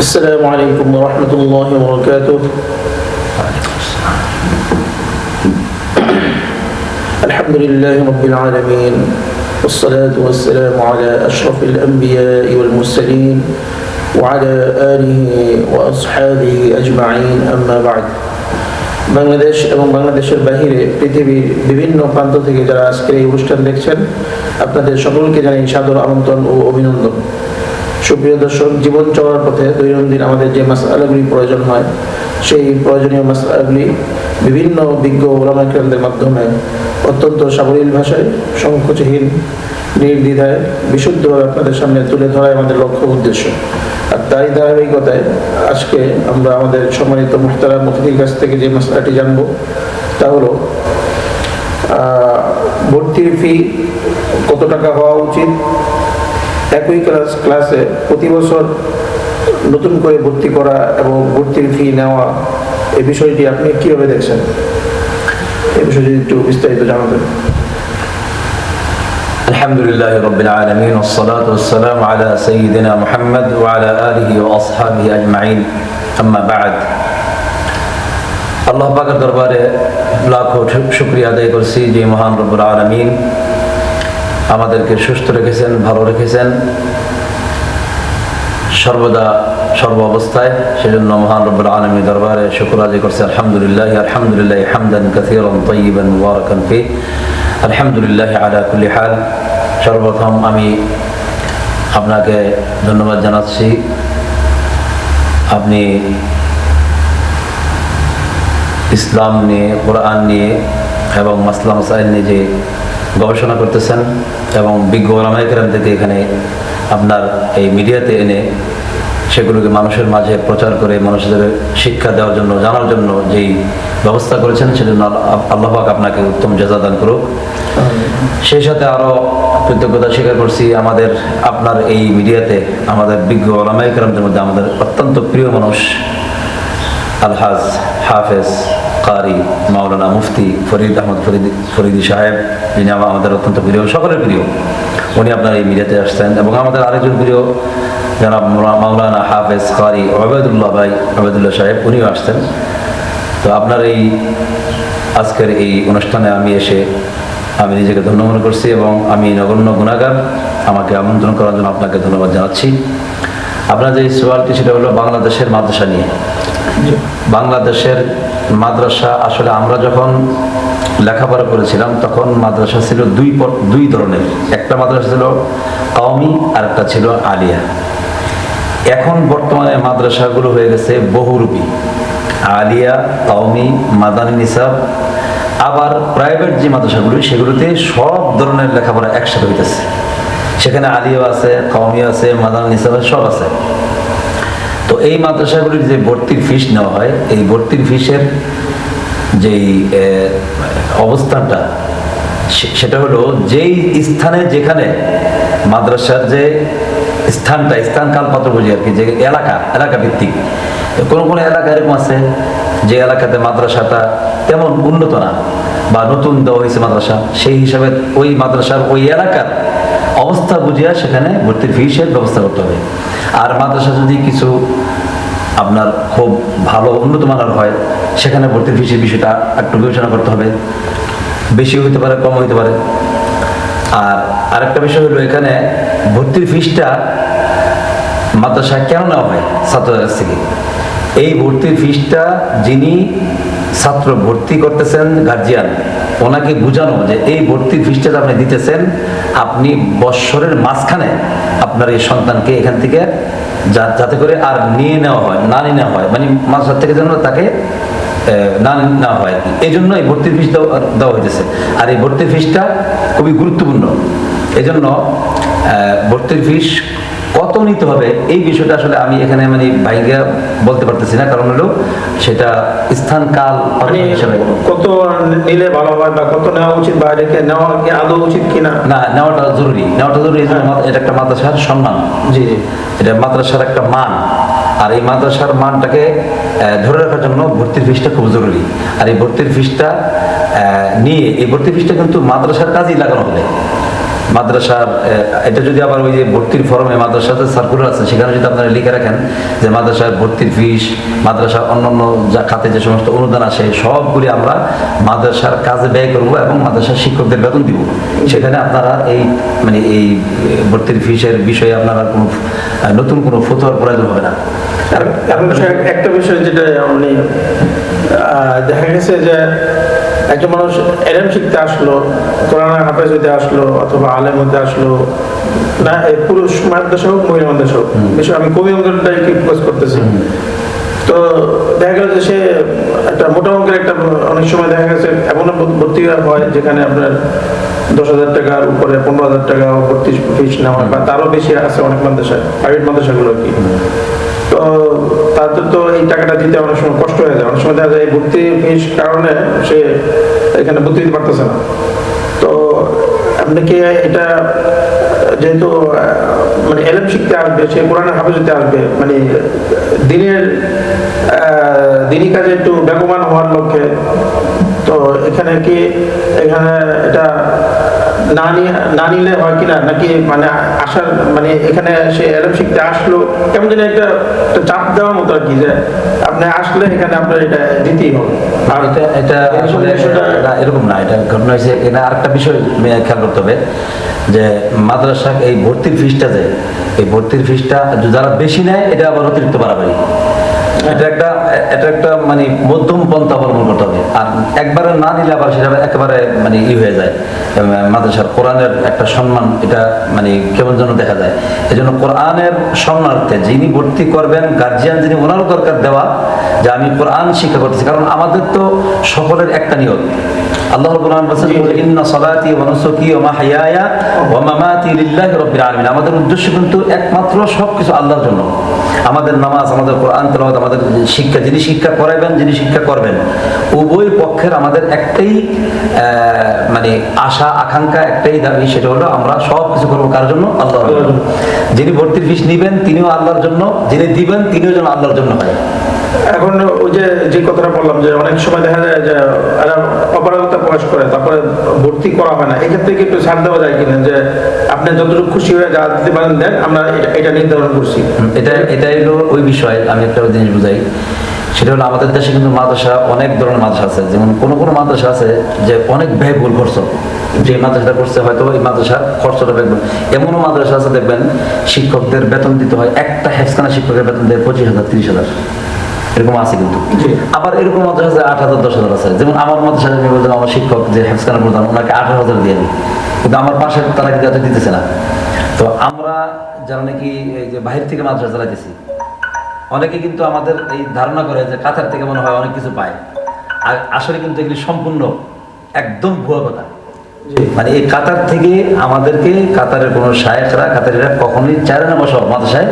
السلام عليكم ورحمة الله وبركاته الحمد لله رب العالمين والصلاة والسلام على أشرف الأنبياء والمرسلين وعلى آله وأصحابه أجمعين أما بعد বাংলাদেশ এবং বাংলাদেশের বাহিরে পৃথিবীর বিভিন্ন প্রান্ত থেকে যারা আজকের এই অনুষ্ঠান দেখছেন আপনাদের সকলকে জানাই সাদর আমন্ত্রণ ও অভিনন্দন সুপ্রিয় দর্শক, জীবন চলার পথে দৈনন্দিন আমাদের যে মাসালাগুলি প্রয়োজন হয়, সেই প্রয়োজনীয় মাসালাগুলি বিভিন্ন বিজ্ঞ ওলামাকেন্দ্রের মাধ্যমে অত্যন্ত সাবলীল ভাষায়, সংকোচহীন, নির্দ্বিধায়, বিশুদ্ধভাবে আপনাদের সামনে তুলে ধরাই আমাদের লক্ষ্য উদ্দেশ্য। আর তাই ধারাবাহিকতায় আজকে আমরা আমাদের সম্মানিত মুখতারা মুফতির কাছ থেকে যে মশলাটি জানব, তা হলো ভর্তির ফি কত টাকা হওয়া উচিত একই ক্লাস ক্লাসে প্রতি বছর নতুন করে ভর্তি করা এবং ভর্তির ফি নেওয়া এই বিষয়টি আপনি কিভাবে দেখছেন এই বিষয়ে যদি একটু বিস্তারিত জানাবেন الحمد لله رب العالمين والصلاة والسلام على سيدنا محمد وعلى آله وأصحابه أجمعين أما بعد আল্লাহ পাকের দরবারে লাখো শুক্রিয়া আদায় করছি যে মহান রব্বুল আলমিন আমাদেরকে সুস্থ রেখেছেন, ভালো রেখেছেন। সর্বদা, সর্ব অবস্থায় সেজন্য মহান রব্বুল আলমী দরবারে শুক্র আদায় করছি। আলহামদুলিল্লাহ আলহামদুলিল্লাহ হামদান কাসীরান তাইয়িবান মুবারাকান আলহামদুলিল্লাহ আলা হাল। সর্বপ্রথম আমি আপনাকে ধন্যবাদ জানাচ্ছি। আপনি ইসলাম নিয়ে, কোরআন নিয়ে এবং মাসলাম নিয়ে যে গবেষণা করতেছেন এবং বিজ্ঞ ওলামাই থেকে এখানে আপনার এই মিডিয়াতে এনে সেগুলোকে মানুষের মাঝে প্রচার করে মানুষদের শিক্ষা দেওয়ার জন্য, জানার জন্য যেই ব্যবস্থা করেছেন সেজন্য আল্লাহ- আল্লাহ আপনাকে উত্তম জাজা দান করুক। সেই সাথে আরও কৃতজ্ঞতা স্বীকার করছি আমাদের, আপনার এই মিডিয়াতে আমাদের বিজ্ঞ ওলামাই মধ্যে আমাদের অত্যন্ত প্রিয় মানুষ আলহাজ হাফেজ কারি, মাওলানা মুফতি ফরিদ আহমদ ফরিদ, ফরিদি সাহেব, যিনি আমা- আমাদের অত্যন্ত প্রিয়, সকলের প্রিয়। উনি আপনার এই মিডিয়াতে আসছেন এবং আমাদের আরেকজন প্রিয় যারা মাওলানা হাফেজ কারি ওবায়দুল্লাহ ভাই, ওবায়দুল্লাহ সাহেব, উনিও আসছেন। তো আপনার এই আজকের এই অনুষ্ঠানে আমি এসে আমি নিজেকে ধন্য মনে করছি এবং আমি নগণ্য গুণাগার। আমাকে আমন্ত্রণ করার জন্য আপনাকে ধন্যবাদ জানাচ্ছি। আপনার যে সওয়ালটি, সেটা হলো বাংলাদেশের মাদ্রাসা নিয়ে। বাংলাদেশের মাদ্রাসা, আসলে আমরা যখন লেখাপড়া করেছিলাম, তখন মাদ্রাসা ছিল দুই দুই ধরনের। একটা মাদ্রাসা ছিল কওমি, আর একটা ছিল আলিয়া। এখন বর্তমানে মাদ্রাসাগুলো হয়ে গেছে বহুরূপী। আলিয়া, কওমি, মাদানী নিসাব, আবার প্রাইভেট যে মাদ্রাসাগুলো, সেগুলোতে সব ধরনের লেখাপড়া একসাথে হইতেছে। সেখানে আলিয়াও আছে কওমি আছে, মাদানী নিসাব সব আছে। এই মাদ্রাসাগুলির যে ভর্তির ফিস নেওয়া হয়, এই ভর্তির ফিসের যেই অবস্থানটা সেটা হলো যেই স্থানে যেখানে মাদ্রাসার যে স্থানটা, স্থান কালপাত্র বুঝি আর কি, যে এলাকা এলাকা ভিত্তিক, কোনো কোনো এলাকা এরকম আছে যে এলাকাতে মাদ্রাসাটা তেমন উন্নত না বা নতুন দেওয়া হয়েছে মাদ্রাসা, সেই হিসাবে ওই মাদ্রাসার ওই এলাকার অবস্থা বুঝিয়া সেখানে ভর্তির ফিসের ব্যবস্থা করতে হবে। আর মাদ্রাসা যদি কিছু আপনার খুব ভালো উন্নত মানের হয়, সেখানে ভর্তির ফিসের বিষয়টা একটু বিবেচনা করতে হবে। বেশি হইতে পারে কম হইতে পারে। আর আরেকটা বিষয় হলো এখানে ভর্তির ফিসটা মাদ্রাসায় কেন নেওয়া হয় ছাত্রদের কাছ থেকে? এই ভর্তির ফিসটা যিনি ছাত্র ভর্তি করতেছেন গার্জিয়ান ওনাকে বুঝানো যে এই ভর্তির ফিসটা আপনি দিতেছেন, আপনি বৎসরের মাঝখানে আপনার এই সন্তানকে এখান থেকে যাতে করে আর নিয়ে নেওয়া হয়, না নিয়ে নেওয়া হয়। মানে মাদ্রাসা থেকে যেন তাকে না না হয় এই জন্য এই ভর্তির ফিস দেওয়া হয়েছে আর এই ভর্তির ফিসটা খুবই গুরুত্বপূর্ণ। এই জন্য ভর্তির ফিস কত নিতে হবে? এই বিষয়টা আসলে আমি এখানে মানে বাইরে বলতে পারতেছি না। কারণ হলো সেটা স্থান কাল মানে কত নিলে ভালো হয় বা কত নেওয়া উচিত বা এটাকে নেওয়া কি আদৌ উচিত কিনা? না নেওয়াটা জরুরি। নেওয়াটা জরুরি মাদ্রা- এটা একটা মাদ্রাসার সম্মান। জি এটা মাদ্রাসার একটা মান। আর এই মাদ্রাসার মানটাকে ধরে রাখার জন্য ভর্তির ফিসটা খুব জরুরি। আর এই ভর্তির ফিসটা নিয়ে এই ভর্তির ফিসটা কিন্তু মাদ্রাসার কাজেই লাগানো হবে মাদ্রাসার এটা যদি আবার ওই যে ভর্তির ফর্মে মাদ্রাসাতে সার্কুলার আছে সেখানে যদি আপনারা লিখে রাখেন যে মাদ্রাসার ভর্তির ফিস মাদ্রাসার অন্যান্য যা খাতে যে সমস্ত অনুদান আসে সবগুলি আমরা মাদ্রাসার কাজে ব্যয় করব এবং মাদ্রাসার শিক্ষকদের বেতন দিব। সেখানে আপনারা এই মানে এই ভর্তির ফিসের বিষয়ে আপনারা কোনো নতুন কোনো ফতোয়ার প্রয়োজন হবে না। একটা বিষয় যেটা আহ, দেখা গেছে যে একজন মানুষ এলেম শিখতে আসলো কোরআন হাফেজ হইতে আসলো অথবা আলেম হতে আসলো না পুরুষ মাদ্রাসা হোক মহিলা মাদ্রাসা হোক বিষয় আমি কবি কি ফোকাস করতেছি। তো দেখা গেল যে সে একটা মোটা অঙ্কের একটা অনেক সময় দেখা গেছে এমন ভর্তি হয় যেখানে আপনার দশ হাজার টাকার উপরে পনেরো হাজার টাকা ভর্তি ফিস নেওয়া হয় বা তারও বেশি আছে অনেক মাদ্রাসায় প্রাইভেট মাদ্রাসাগুলো আর কি। তো তাদের তো এই টাকাটা দিতে অনেক সময় কষ্ট হয়ে যায়। অনেক সময় দেখা যায় ভর্তি কারণে সে এখানে ভর্তি দিতে পারতেছে না। তো, আপনি কি এটা, যেহেতু মানে এলএম শিখতে আসবে, সে কোরআনের হাফেজ হতে আসবে মানে দিনের দিনই কাজে একটু বেগমান হওয়ার লক্ষ্যে, তো এখানে কি, এখানে এটা না নিয়ে না নিলে হয় কিনা নাকি মানে আসার মানে এখানে সে এলএম শিখতে আসলো কেমন যেন একটা চাপ দেওয়ার মতো আর কি যে আপনি আসলে এখানে আপনার এটা দিতেই হবে। আর এটা এটা এরকম আসলে না, এরকম না এটা ঘটনা হয়েছে এটা আরেকটা বিষয় খেয়াল করতে হবে যে মাদ্রাসা এই ভর্তির ফিসটা যে এই ভর্তির ফিসটা যারা বেশি নেয় এটা আবার অতিরিক্ত বাড়াবাড়ি। এটা একটা এটা একটা মানে মধ্যম পন্থা করতে হবে। আর একবারে না আবার সেটা একেবারে মানে ই হয়ে যায়। মাদ্রাসার কোরআনের একটা সম্মান, এটা মানে কেমন যেন দেখা যায়। এই জন্য কোরআনের যিনি ভর্তি করবেন গার্জিয়ান যিনি, ওনারও দরকার দেওয়া যে আমি কোরআন শিক্ষা করতেছি। কারণ আমাদের তো সকলের একটা নিয়ত। আমাদের উদ্দেশ্য কিন্তু একমাত্র সবকিছু আল্লাহর জন্য। আমাদের নামাজ, আমাদের কোরআন আমাদের শিক্ষা, যিনি শিক্ষা যিনি শিক্ষা করবেন, উভয় পক্ষের আমাদের একটাই মানে আশা, আকাঙ্ক্ষা একটাই দাবি, সেটা হলো আমরা সব কিছু করব কার জন্য? আল্লাহর জন্য। যিনি ভর্তির ফিস নিবেন, তিনিও আল্লাহর জন্য, যিনি দিবেন, তিনিও যেন আল্লাহর জন্য হয়। এখন ওই যে যে কথাটা বললাম যে অনেক সময় দেখা যায় যে এরা অপারগতা প্রকাশ করে, তারপরে ভর্তি করা হয় না। এক্ষেত্রে কি একটু ছাড় দেওয়া যায় কিনা? যে আপনি যতটুকু খুশি হয়ে যা দিতে পারেন, দেন আমরা এটা- নির্ধারণ করছি। এটা এটা হলো ওই বিষয়, আমি একটা জিনিস বুঝাই। সেটা হলো আমাদের দেশে কিন্তু মাদ্রাসা অনেক ধরনের মাদ্রাসা আছে। যেমন কোনো কোনো মাদ্রাসা আছে যে অনেক ব্যয়বহুল খরচ। যে মাদ্রাসাটা করছে হয়তো ওই মাদ্রাসার খরচটা ব্যয়বহুল এমনও মাদ্রাসা আছে, দেখবেন, শিক্ষকদের বেতন দিতে হয়। একটা হেফখানা শিক্ষকের বেতন দেয় পঁচিশ হাজার, তিরিশ হাজার। এরকম আছে কিন্তু। আবার এরকম মাদ্রাসা আছে আট হাজার দশ হাজার আছে। যেমন আমার মাদ্রাসা আমি বলতাম আমার শিক্ষক যে হেফখানা প্রধান ওনাকে আঠারো হাজার দিয়ে দিই। কিন্তু আমার পাশে তারা কিন্তু দিতেছে না। তো আমরা যারা নাকি এই যে বাহির থেকে মাদ্রাসা চালাইতেছি অনেকে কিন্তু আমাদের এই ধারণা করে যে কাতার থেকে মনে হয় অনেক কিছু পায়। আর আসলে কিন্তু এগুলি সম্পূর্ণ একদম ভুয়া কথা। মানে এই কাতার থেকে আমাদেরকে কাতারের কোনো শায়েখরা কাতারিরা কখনোই চায় না বসো মাদ্রাসায়।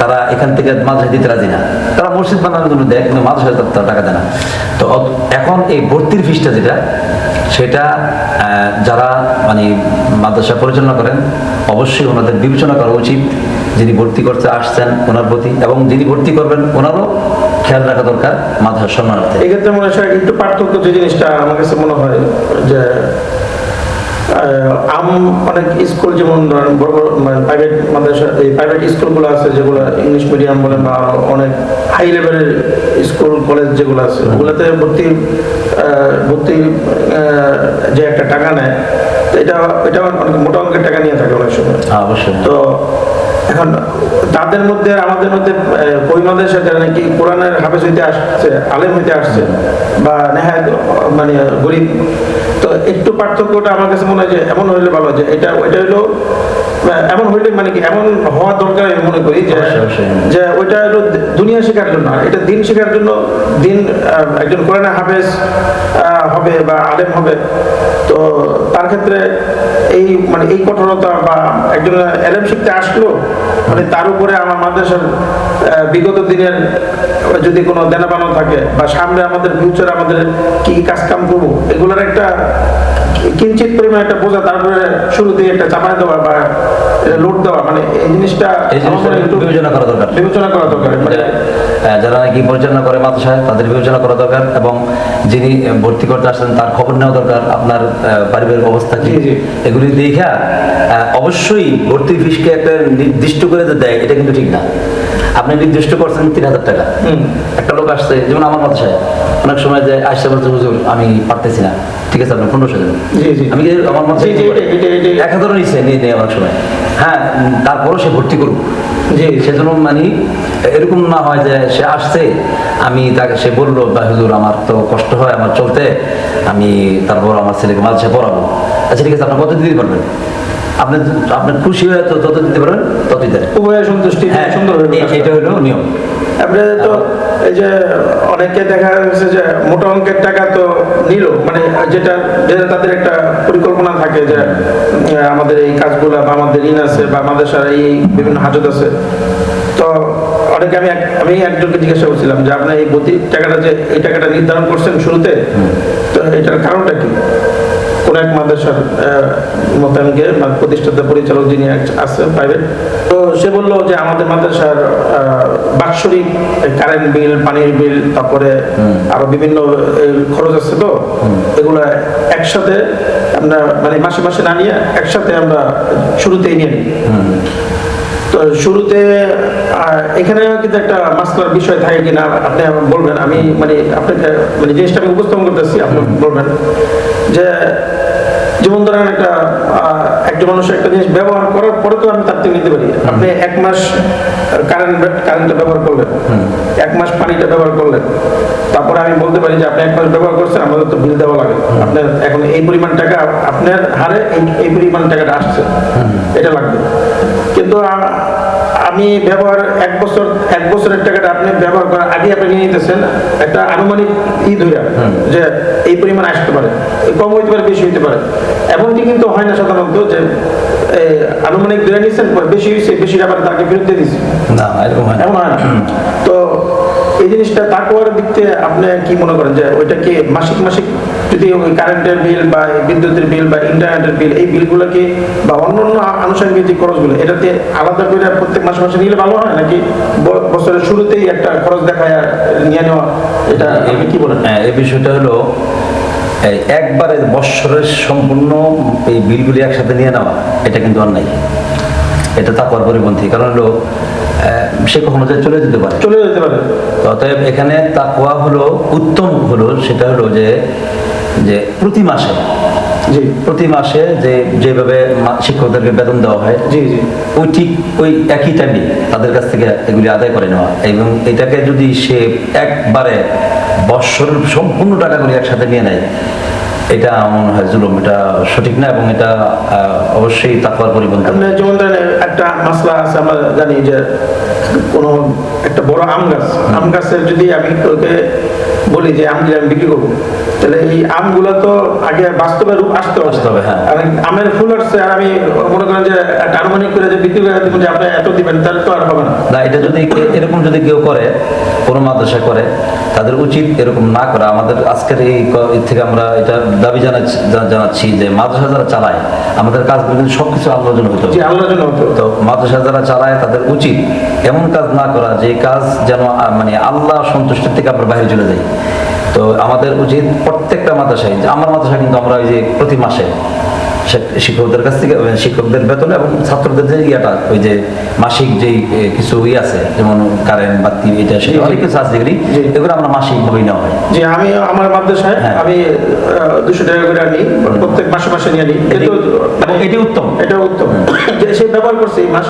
তারা এখান থেকে মাদ্রাসায় দিতে রাজি না। তারা মসজিদ বানানোর জন্য দেয়, কিন্তু মাদ্রাসায় তারা- টাকা দেয় না। তো এখন এই ভর্তির ফিসটা যেটা, সেটা যারা মানে মাদ্রাসা পরিচালনা করেন, অবশ্যই ওনাদের বিবেচনা করা উচিত যিনি ভর্তি করতে আসছেন ওনার প্রতি এবং যিনি ভর্তি করবেন ওনারও খেয়াল রাখা দরকার মাদ্রাসার সম্মানার্থে। এক্ষেত্রে মনে হয় একটু পার্থক্য যে জিনিসটা আমার কাছে মনে হয়, যে আম অনেক স্কুল যেমন ধরেন বড় বড় মানে প্রাইভেট মাদ্রাসা এই প্রাইভেট স্কুলগুলো আছে যেগুলো ইংলিশ মিডিয়াম বলেন বা অনেক হাই লেভেলের স্কুল কলেজ যেগুলো আছে ওগুলোতে ভর্তি ভর্তি যে একটা টাকা নেয় এটা এটা অনেক মোটা অঙ্কের টাকা নিয়ে থাকে অনেক সময়। হ্যাঁ, অবশ্যই। তো এখন তাদের মধ্যে আমাদের মধ্যে পরিমাদেশে সাথে নাকি কোরআনের হাফেজ হইতে আসছে, আলেম হইতে আসছে, বা নেহায় মানে গরিব, তো একটু পার্থক্যটা আমার কাছে মনে হয় যে এমন হইলে ভালো যে এটা ওইটা হইল এমন হইলে মানে কি এমন হওয়া দরকার আমি মনে করি যে ওইটা হলো দুনিয়া শেখার জন্য। এটা দিন শেখার জন্য দিন একজন হাফেজ হবে বা আলেম হবে তো তার ক্ষেত্রে এই মানে এই কঠোরতা বা একজন এলেম শিখতে আসলো মানে তার উপরে আমার মাদ্রাসার বিগত দিনের যদি কোনো দেনা পানো থাকে বা সামনে আমাদের ফিউচার আমাদের কি কি কাজ কাম করব এগুলোর একটা কিঞ্চিত পরিমাণ একটা বোঝা তারপরে একটা চাপায় দেওয়া বা লোড দেওয়া মানে এই জিনিসটা হয় বিবেচনা করা দরকার। বিবেচনা করা দরকার মানে যারা নাকি পরিচালনা করে মাদ্রাসায় তাদের বিবেচনা করা দরকার এবং যিনি ভর্তি করতে আসছেন তার খবর নেওয়া দরকার আপনার পারিবারিক অবস্থা কি। এগুলি দেখা অবশ্যই ভর্তি ফিসকে একটা নির্দিষ্ট করে দেয় এটা কিন্তু ঠিক না। আপনি নির্দিষ্ট করছেন তিন হাজার টাকা। হুম। একটা লোক আসছে যেমন আমার মাদ্রাসায় অনেক সময় যে আসছে বলছে হুজুর আমি পারতেছি না। ঠিক আছে আপনি পনেরোশো দেবেন। আমি আমার এটা- এক হাজারও নিচ্ছে নিয়ে নেয় অনেক সময়। হ্যাঁ তারপরও সে ভর্তি করুক। জি। সেজন্য মানে এরকম না হয় যে সে আসছে আমি তাকে সে বলল বা হুজুর আমার তো কষ্ট হয় আমার চলতে। আমি তারপর আমার ছেলেকে মাদ্রাসায় পড়াবো। আচ্ছা ঠিক আছে আপনি কত দিতে পারবেন? আপনি আপনি খুশি হয়ে তো যত দিতে পারবেন? ততই উভয়ের সন্তুষ্টি সুন্দর এটা হলো নিয়ম। আপনি তো এই যে অনেকে দেখা যাচ্ছে যে মোটা অঙ্কের টাকা তো নিল মানে যেটা যেটা তাদের একটা পরিকল্পনা থাকে যে আমাদের এই কাজগুলো বা আমাদের ঋণ আছে বা আমাদের সারা এই বিভিন্ন হাজত আছে। তো অনেকে আমি আমি একজনকে জিজ্ঞাসা করছিলাম যে আপনার এই প্রতি টাকাটা যে এই টাকাটা নির্ধারণ করছেন শুরুতে তো এটার কারণটা কি? মাদ্রাসার মোতামিকে প্রতিষ্ঠাতা পরিচালক যিনি আছেন প্রাইভেট তো সে বলল যে আমাদের মাদ্রাসার বাৎসরিক কারেন্ট বিল পানির বিল তারপরে আরও বিভিন্ন খরচ আছে তো এগুলা একসাথে আমরা মানে মাসে মাসে না নিয়ে একসাথে আমরা শুরুতেই নিয়ে নিই। তো শুরুতে এখানে কিন্তু একটা মাসলার বিষয় থাকে কিনা আপনি বলবেন আমি মানে আপনাকে মানে জিনিসটা আমি উপস্থাপন করতেছি আপনি বলবেন যে যেমন ধরেন একটা একজন মানুষ একটা জিনিস ব্যবহার করার পরে তো আমি তার থেকে নিতে পারি। আপনি এক মাস কারেন্ট কারেন্টটা ব্যবহার করলেন। এক মাস পানিটা ব্যবহার করলেন। তারপরে আমি বলতে পারি যে আপনি এক মাস ব্যবহার করছেন আমাদের তো বিল দেওয়া লাগে। আপনার এখন এই পরিমাণ টাকা আপনার হারে এই- পরিমাণ টাকাটা আসছে। এটা লাগবে। কিন্তু আমি ব্যবহার এক বছর এক বছরের টাকাটা আপনি ব্যবহার করার আগে আপনি নিয়ে নিতেছেন একটা আনুমানিক ই ধরে যে এই পরিমাণ আসতে পারে কম হইতে পারে বেশি হইতে পারে। এমনটি কিন্তু হয় না সাধারণত যে আনুমানিক ধরে নিচ্ছেন বেশি হয়েছে বেশি আবার তাকে ফেরত দিয়ে দিচ্ছে না এরকম হয় হয় না। তো এই জিনিসটা তাকুয়ার দিক থেকে আপনি কি মনে করেন যে ওইটা কি মাসিক মাসিক যদি ওই কারেন্টের বিল বা বিদ্যুতের বিল বা ইন্টারনেটের বিল এই বিলগুলো কি বা অন্যান্য আনুষঙ্গিক যে খরচগুলো এটাতে আলাদা করে প্রত্যেক মাসে মাসে নিলে ভালো হয় নাকি বছরের শুরুতেই একটা খরচ দেখায় নিয়ে নেওয়া এটা আপনি কি বলেন? হ্যাঁ এই বিষয়টা হলো একবারে বৎসরের সম্পূর্ণ এই বিলগুলি একসাথে নিয়ে নেওয়া এটা কিন্তু অন্যায়। এটা তাকওয়ার পরিপন্থী। কারণ হলো সে কখনো যে চলে যেতে পারে। চলে যেতে পারে। অতএব এখানে তাকওয়া হলো উত্তম হলো সেটা হলো যে যে প্রতি মাসে জি। প্রতি মাসে যে যেভাবে শিক্ষকদেরকে বেতন দেওয়া হয় জি জি। ওই ঠিক ওই একই টাইমে তাদের কাছ থেকে এগুলি আদায় করে নেওয়া। এবং এটাকে যদি সে একবারে বৎসর সম্পূর্ণ টাকাগুলি একসাথে নিয়ে নেয় এটা মনে হয় জুলুম। এটা সঠিক না এবং এটা আহ, অবশ্যই তাকওয়ার পরিপন্থী। আপনি যেমন ধরেন একটা মাসলা আছে, আমরা জানি যে কোনো একটা বড় আম গাছ। আম গাছের যদি আমি ওকে বলি যে আমগুলি আমি বিক্রি করব। তাহলে এই আমগুলো তো আগে বাস্তবে রূপ আসতে আসতে হবে, হ্যাঁ। আমের ফুল আসছে আর আমি মনে করেন যে আনুমানিক করে যে বিক্রি করে দেবো যে আপনি এত দিবেন তাহলে তো আর হবে না। না এটা যদি এরকম যদি কেউ করে কোনো মাদ্রাসা করে তাদের উচিত এরকম না করা। আমাদের আজকের এই থেকে আমরা এটা দাবি জানাচ্ছি জানাচ্ছি যে মাদ্রাসা যারা চালায় আমাদের কাজগুলো কিন্তু সবকিছু আল্লাহর জন্য হতে হবে। যে আল্লাহর জন্য হতো তো মাদ্রাসা যারা চালায় তাদের উচিত এমন কাজ না করা যে কাজ যেন মানে আল্লাহ সন্তুষ্টির থেকে আমরা বাইরে চলে যাই। তো আমাদের উচিত প্রত্যেকটা মাদ্রাসায় আমার মাদ্রাসা কিন্তু আমরা ওই যে প্রতি মাসে শিক্ষকদের কাছ থেকে মানে শিক্ষকদের বেতন এবং ছাত্রদের যে ইয়েটা ওই যে মাসিক যেই কিছু ই আছে যেমন কারেন্ট বাতি এটা জি। অনেক কিছু আছে যেগুলি এগুলো আমরা মাসিক ভাবেই নেওয়া হয়। যে আমি আমার মাদ্রাসায় হ্যাঁ। আমি দুশো টাকা করে আনি প্রত্যেক মাসে মাসে নিয়ে আনি। এটি উত্তম। এটা উত্তম। সে ব্যবহার করছে এই মাস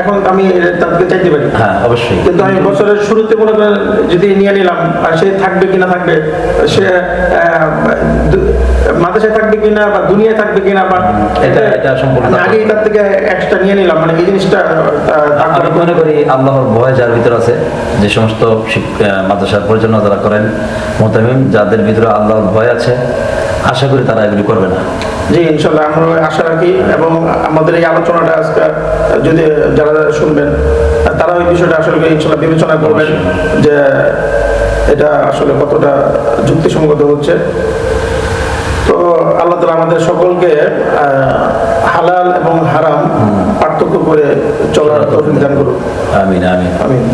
এখন আমি তাদেরকে চাইতে পারি। হ্যাঁ অবশ্যই। কিন্তু আমি বছরের শুরুতে মনে করেন যদি নিয়ে নিলাম আর সে থাকবে কিনা থাকবে সে মাদ্রাসায় থাকবে কিনা বা দুনিয়ায় থাকবে কিনা বা এটা- এটা সম্পূর্ণ আমি আগেই থেকে এক্সট্রা নিয়ে নিলাম মানে এই জিনিসটা আমি মনে করি আল্লাহর ভয় যার ভিতর আছে যে সমস্ত মাদ্রাসার পরিচালনা যারা করেন মোতামিম যাদের ভিতরে আল্লাহর ভয় আছে আশা করি তারা এগুলি করবে না। জি ইনশাল্লাহ আমরা আশা রাখি এবং আমাদের এই আলোচনাটা আজকে যদি যারা শুনবেন তারা ওই বিষয়টা আসলে ইনশাল্লাহ বিবেচনা করবেন যে এটা আসলে কতটা যুক্তিসঙ্গত হচ্ছে। আল্লাহ তালা আমাদের সকলকে হালাল এবং হারাম পার্থক্য করে চলার দান করুন আমিন আমিন। আমিন।